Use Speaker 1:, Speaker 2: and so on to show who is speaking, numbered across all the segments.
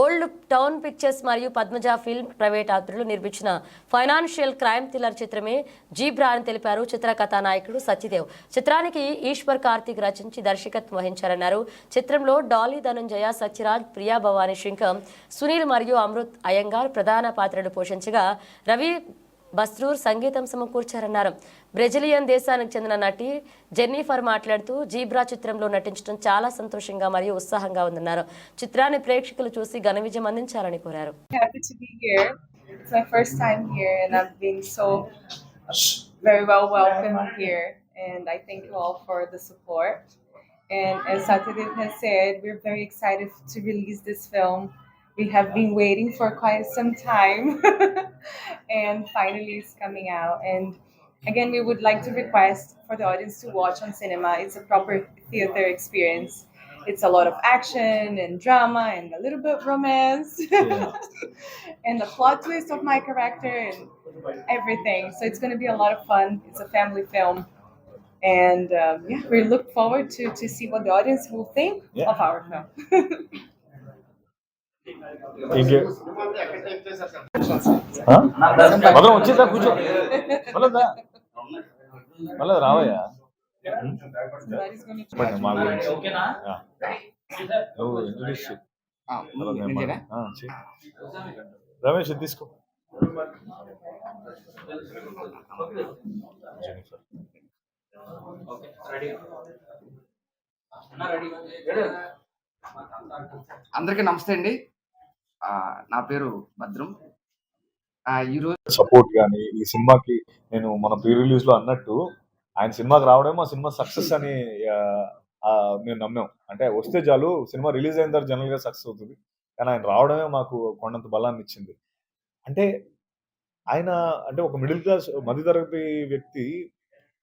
Speaker 1: Old town pictures మరియు Padmaja film private ఆత్రులు నిర్మించిన ఫైనాన్షియల్ క్రైమ్ థ్రిల్లర్ చిత్రమే జీబ్రా అని తెలిపారు చిత్ర కథానాయకుడు సత్యదేవ్. చిత్రానికి ఈశ్వర్ కార్తిక్ రచించి దర్శకత్వం వహించారన్నారు. చిత్రంలో డాలీ ధనంజయ సత్యరాజ్ ప్రియా భవానీ శంకర్ సునీల్ మరియు అమృత్ అయ్యంగార్ ప్రధాన పాత్రలు పోషించగా రవి బస్రూర్ సంగీతం సమకూర్చారన్నారు. బ్రెజిలియన్ దేశానికి చెందిన నటి జెన్నిఫర్ మాట్లాడుతూ జీబ్రా చిత్రంలో నటించడం చాలా సంతోషంగా మరియు ఉత్సాహంగా ఉందన్నారు. చిత్రాన్ని ప్రేక్షకులు చూసి ఘన విజయం అందించాలని కోరారు.
Speaker 2: And I thank you all for as Satyadeep has said, we're very excited to release this film. We have been waiting for quite some time, and finally it's coming out. And again, we would like to request for the audience to watch on cinema. It's a proper theater experience. It's a lot of action and drama and a little bit of romance and the plot twist of my character and everything. So it's going to be a lot of fun. It's a family film. And um, yeah, we look forward to, to see what the audience will think
Speaker 3: Yeah.
Speaker 2: of our film.
Speaker 3: భద్రం వచ్చిందా? కూర్చో. మళ్ళా మళ్ళా రావయ్యా? మా గురించి. నువ్వు introduce. Ramesh తీసుకో.
Speaker 4: అందరికీ నమస్తే అండి. నా పేరు భద్రం. ఈరోజు
Speaker 3: సపోర్ట్ కానీ ఈ సినిమాకి నేను మన ప్రీ రిలీజ్లో అన్నట్టు ఆయన సినిమాకి రావడమే మా సినిమా సక్సెస్ అని మేము నమ్మాం. అంటే వస్తే చాలు సినిమా రిలీజ్ అయిన తర్వాత జనరల్గా సక్సెస్ అవుతుంది. కానీ ఆయన రావడమే మాకు కొండంత బలాన్ని ఇచ్చింది. అంటే ఆయన అంటే ఒక మిడిల్ క్లాస్ మధ్యతరగతి వ్యక్తి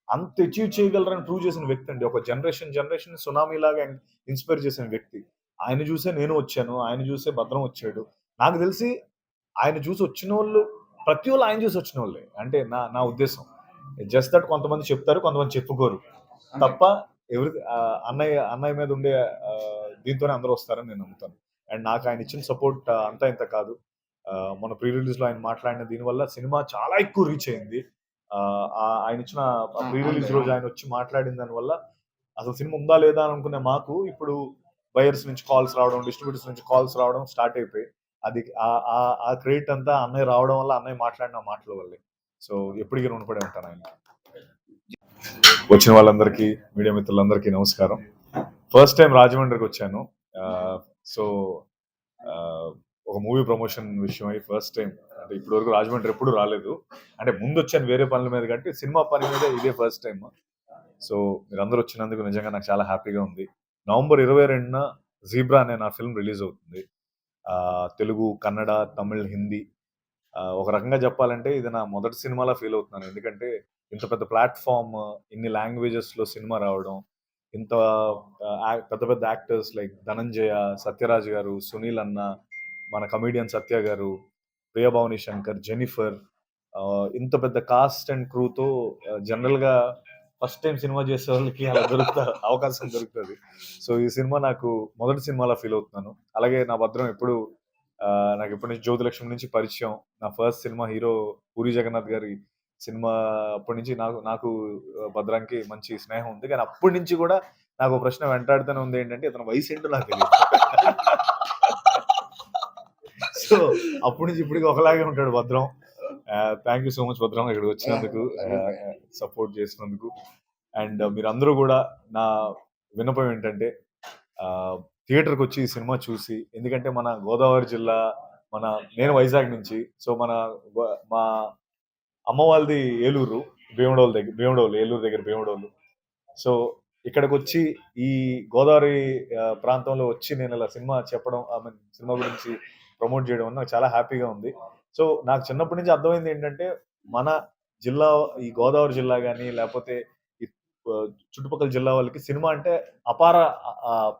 Speaker 3: అంత అచీవ్ చేయగలరని ప్రూవ్ చేసిన వ్యక్తి అండి. ఒక జనరేషన్ జనరేషన్ సునామీ లాగా ఇన్స్పైర్ చేసిన వ్యక్తి. ఆయన చూసే నేను వచ్చాను ఆయన చూసే భద్రం వచ్చాడు. నాకు తెలిసి ఆయన చూసి వచ్చిన వాళ్ళు ప్రతి వాళ్ళు ఆయన చూసి వచ్చిన వాళ్ళే అంటే నా నా ఉద్దేశం. జస్ట్ దట్ కొంతమంది చెప్తారు కొంతమంది చెప్పుకోరు. తప్ప ఎవరి అన్నయ్య అన్నయ్య మీద ఉండే దీంతోనే అందరూ వస్తారని నేను నమ్ముతాను. అండ్ నాకు ఆయన ఇచ్చిన సపోర్ట్ అంతా ఇంత కాదు. మన ప్రీ రిలీజ్లో ఆయన మాట్లాడిన దీనివల్ల సినిమా చాలా ఎక్కువ రీచ్ అయింది. ఆయన ఇచ్చిన ప్రీ రిలీజ్ రోజు ఆయన వచ్చి మాట్లాడిన దానివల్ల అసలు సినిమా ఉందా లేదా అని అనుకునే మాకు ఇప్పుడు బయర్స్ నుంచి కాల్స్ రావడం డిస్ట్రిబ్యూటర్స్ నుంచి కాల్స్ రావడం స్టార్ట్ అయిపోయి అది ఆ- ఆ- క్రెడిట్ అంతా అన్నయ్య రావడం వల్ల అన్నయ్య మాట్లాడిన మాటల వల్లే. సో ఎప్పటికీ రుణపడి ఉంటాను ఆయన. వచ్చిన వాళ్ళందరికీ మీడియా మిత్రులందరికీ నమస్కారం. ఫస్ట్ టైం రాజమండ్రికి వచ్చాను. సో ఒక మూవీ ప్రమోషన్ విషయమై ఫస్ట్ టైం అంటే ఇప్పటి వరకు రాజమండ్రి ఎప్పుడు రాలేదు. అంటే ముందు వచ్చాను వేరే పనుల మీద కాబట్టి సినిమా పని మీద ఇదే ఫస్ట్ టైం సో మీరందరూ వచ్చినందుకు నిజంగా నాకు చాలా హ్యాపీగా ఉంది. నవంబర్ ఇరవై రెండున జీబ్రా అనే నా ఫిల్మ్ రిలీజ్ అవుతుంది. తెలుగు కన్నడ తమిళ్ హిందీ ఒక రకంగా చెప్పాలంటే ఇది నా మొదటి సినిమాలా ఫీల్ అవుతున్నాను. ఎందుకంటే ఇంత పెద్ద ప్లాట్ఫామ్ ఇన్ని లాంగ్వేజెస్లో సినిమా రావడం ఇంత పెద్ద పెద్ద యాక్టర్స్ లైక్ ధనంజయ సత్యరాజ్ గారు సునీల్ అన్న మన కమీడియన్ సత్య గారు ప్రియభావని శంకర్ జెనిఫర్ ఇంత పెద్ద కాస్ట్ అండ్ క్రూతో జనరల్గా ఫస్ట్ టైం సినిమా చేసే వాళ్ళకి అలా దొరుకుతా అవకాశం దొరుకుతుంది. సో ఈ సినిమా నాకు మొదటి సినిమాలా ఫీల్ అవుతున్నాను. అలాగే నా భద్రం ఎప్పుడు నాకు ఎప్పటి నుంచి జ్యోతిలక్ష్మి నుంచి పరిచయం. నా first cinema hero Puri Jagannadh గారి సినిమా అప్పటి నుంచి నాకు నాకు భద్రానికి మంచి స్నేహం ఉంది. కానీ అప్పటి నుంచి కూడా నాకు ఒక ప్రశ్న వెంటాడుతూనే ఉంది ఏంటంటే ఇతను వయసు ఏంటో నాకు తెలియదు సో అప్పటి నుంచి ఇప్పటికి ఒకలాగే ఉంటాడు భద్రం. థ్యాంక్ యూ సో మచ్ భద్రం ఇక్కడికి వచ్చినందుకు. సపోర్ట్ చేసినందుకు. అండ్ మీరందరూ కూడా నా విన్నపం ఏంటంటే థియేటర్కి వచ్చి ఈ సినిమా చూసి ఎందుకంటే మన గోదావరి జిల్లా మన నేను వైజాగ్ నుంచి సో మన మా అమ్మ వాళ్ళది ఏలూరు భీమడోలు దగ్గర భీమడోలు ఏలూరు దగ్గర భీమడోలు. సో ఇక్కడికి వచ్చి ఈ గోదావరి ప్రాంతంలో వచ్చి నేను ఇలా సినిమా చెప్పడం ఐ మీన్ సినిమా గురించి ప్రమోట్ చేయడం వల్ల నాకు చాలా హ్యాపీగా ఉంది. సో నాకు చిన్నప్పటి నుంచి అర్థమైంది ఏంటంటే మన జిల్లా ఈ గోదావరి జిల్లా కానీ లేకపోతే చుట్టుపక్కల జిల్లా వాళ్ళకి సినిమా అంటే అపార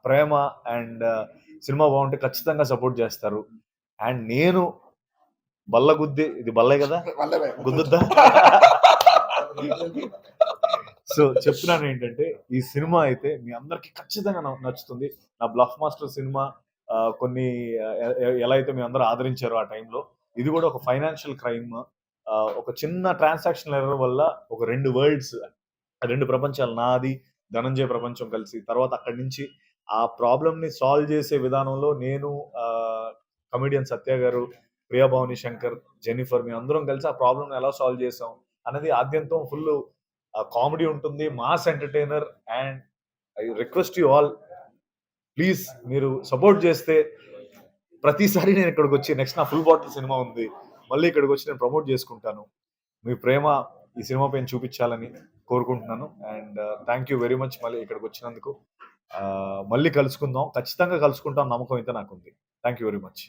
Speaker 3: ప్రేమ అండ్ సినిమా బాగుంటే ఖచ్చితంగా సపోర్ట్ చేస్తారు. అండ్ నేను బల్ల గుద్ది ఇది బల్లే కదా? గుద్దుద్దా? సో చెప్తున్నాను ఏంటంటే ఈ సినిమా అయితే మీ అందరికి ఖచ్చితంగా నచ్చుతుంది. నా బ్లఫ్ మాస్టర్ సినిమా కొన్ని ఎలా అయితే మీ అందరూ ఆదరించారో ఆ టైంలో ఇది కూడా ఒక ఫైనాన్షియల్ క్రైమ్. ఒక చిన్న ట్రాన్సాక్షన్ ఎర్రర్ వల్ల ఒక రెండు వరల్డ్స్ రెండు ప్రపంచాలు నాది ధనంజయ ప్రపంచం కలిసి తర్వాత అక్కడి నుంచి ఆ ప్రాబ్లమ్ని సాల్వ్ చేసే విధానంలో నేను కమెడియన్ సత్య గారు ప్రియా భవాని శంకర్ జెనిఫర్ మీ అందరం కలిసి ఆ ప్రాబ్లమ్ని ఎలా సాల్వ్ చేసాం అనేది ఆద్యంతం ఫుల్ కామెడీ ఉంటుంది mass entertainer and I request you all please మీరు సపోర్ట్ చేస్తే ప్రతిసారి నేను ఇక్కడికి వచ్చి నెక్స్ట్ నా ఫుల్ బాటిల్ సినిమా ఉంది. మళ్ళీ ఇక్కడికి వచ్చి నేను ప్రమోట్ చేసుకుంటాను. మీ ప్రేమ ఈ సినిమా పైన చూపించాలని కోరుకుంటున్నాను. And thank you very much మళ్ళీ ఇక్కడికి వచ్చినందుకు. Uh, మళ్ళీ కలుసుకుందాం. ఖచ్చితంగా కలుసుకుంటాం నమ్మకం అయితే నాకు ఉంది థ్యాంక్ యూ వెరీ మచ్